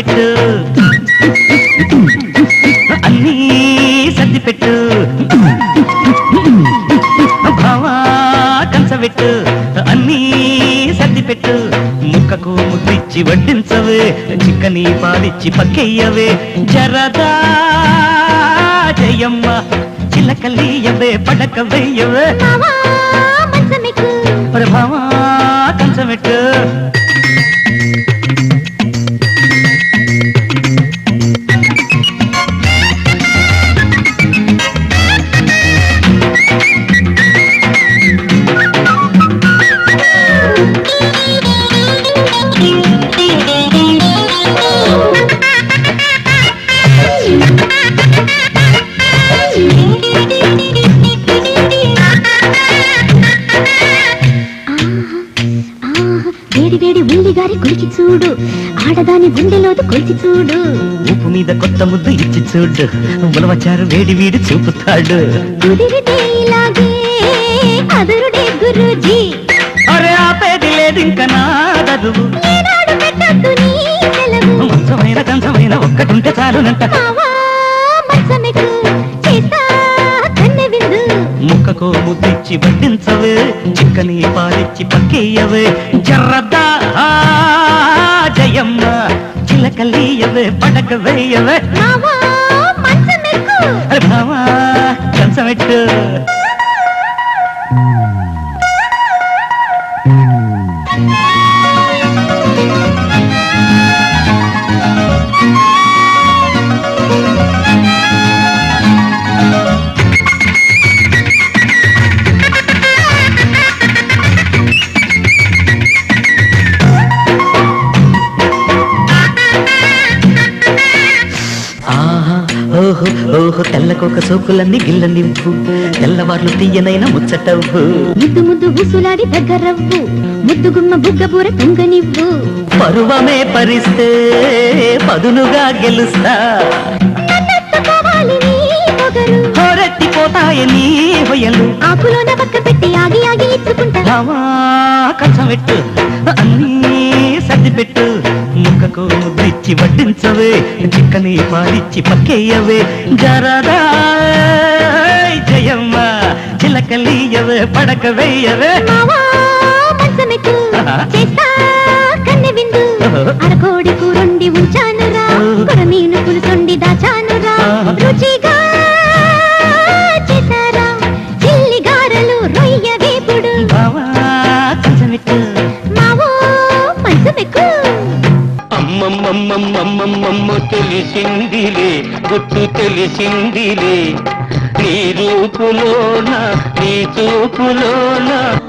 పెట్టు. అన్నీ సర్ది పెట్టు అన్ని కంచబెట్టు అన్నీ సర్ది పెట్టు ముక్కకు ముద్దిచ్చి వడ్డించవే. చిక్కని పాలిచ్చి పక్కెయ్యవే. జరదా జయమ్మ. చిలకలీయవే పడక వెయ్యవే ప్రభావా కంచబెట్టు కొలిచి చూడు. ఆడదాని గుండెలోతు కొలిచి చూడు. ఉప్పు మీద కొత్త ముద్దు ఇచ్చి చూడు. ఉలవచారు వేడి వీడి చూపుతాడు. కుదిరితే ఇలాగే అదురుడే గురూజీ. అరే ఆపేది లేదు ఇంకా నాదరువు ఏనాడు పెట్టొద్దు నీ సెలవు. మంచమైన కంచమైన ఒక్కటుంటే చాలునంట. ముక్కకు ముద్దిచ్చి వడ్డించవే చిక్కని పాలిచ్చి పక్కేయవే జయమ్మ చిలకలీయవే పడక వేయవే మావా మంచమెక్కు అరే భావా కంచమెట్టు ఓహో తెల్లకొక సోకులన్నీ గిల్ల నింపు తెల్లవార్లు తీయనైన ముచ్చటవ్వు. ముద్దు ముద్దు ఊసులాడి దగ్గరవ్వు. ముద్దు గుమ్మ బుగ్గ బూర తుంగనివ్వు. పరువమే పరిస్తే పదునుగా గెలుస్తా. ఆకులోన పక్క పెట్టి ఆగి ఆగి ఇచ్చుకుంటా కంచమెట్టు అన్నీ సర్ది పెట్టు ముక్కకు ముద్దిచ్చి వడ్డించవే చిక్కని పాలిచ్చి పక్కేయవే. జరదా జయమ్మ చిలకలీయవే పడక వేయవే చేస్తా కన్నె విందు అరకోడి కూరొండి ఉంచానురా అమ్మమ్మమ్మమ్మమ్మమ్మ తెలిసిందిలే గుట్టు తెలిసిందిలే. నీ రూపులోన నీ చూపులోన?